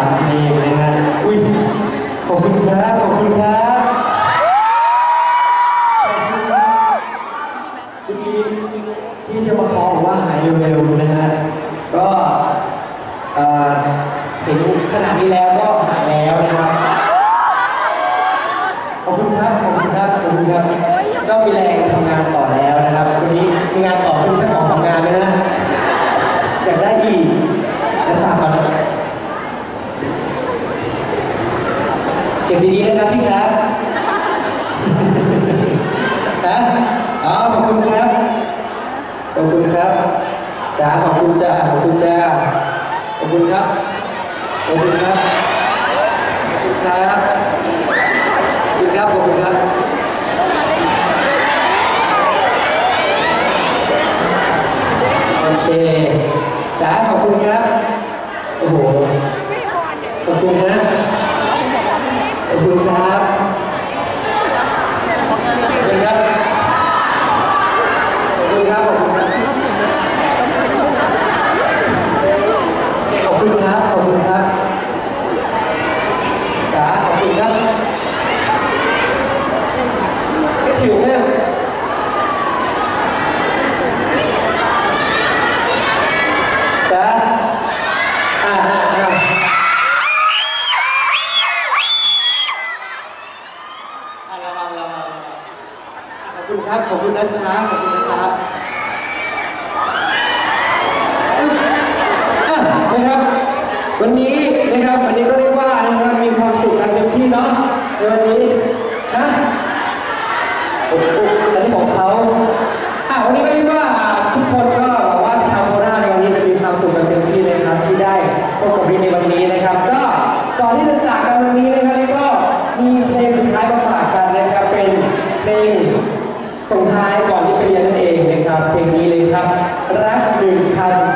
ามเพลงนะฮะ อุ้ย ขอบคุณครับ ขอบคุณครับเมื่อกี้ที่เที่ยวมาขอบอกว่าหายเร็วๆนะฮะ ก็เห็นขนาดนี้แล้วก็หายแล้วนะครับ ขอบคุณครับ ขอบคุณครับ ขอบคุณครับ ก็มีแรงทำงานต่อแล้วนะครับ วันนี้มีงานต่อมีสักสองสามงานไหมนะอยากได้อีกแล้วฝากก่อนนะครับเก็บ ดีๆนะครับพี่ครับฮะอ๋อขอบคุณครับ ขอบคุณครับจ้าขอบคุณจ้าขอบคุณจ้าขอบคุณครับ ขอบคุณครับ ขอบคุณครับขอบคุณครับขอบคุณครับโอเคจ๋าขอบคุณครับ โอ้โห ขอบคุณฮะขอบคุณครับ ขอบคุณครับ ขอบคุณครับ ขอบคุณครับ ขอบคุณครับ ขอบคุณครับจ๋าขอบคุณครับไม่ ถึงเนี่จ๋าอ่าอ่าอ่าอ่าระวังระวังระวังขอบคุณครับ ขอบคุณนะครับขอบคุณนะครับอะนะครับ วันนี้นะครับ วันนี้ก็เรียกว่านะครับ มีความสุขกันเต็มที่เนาะในวันนี้ หนึ่งคำ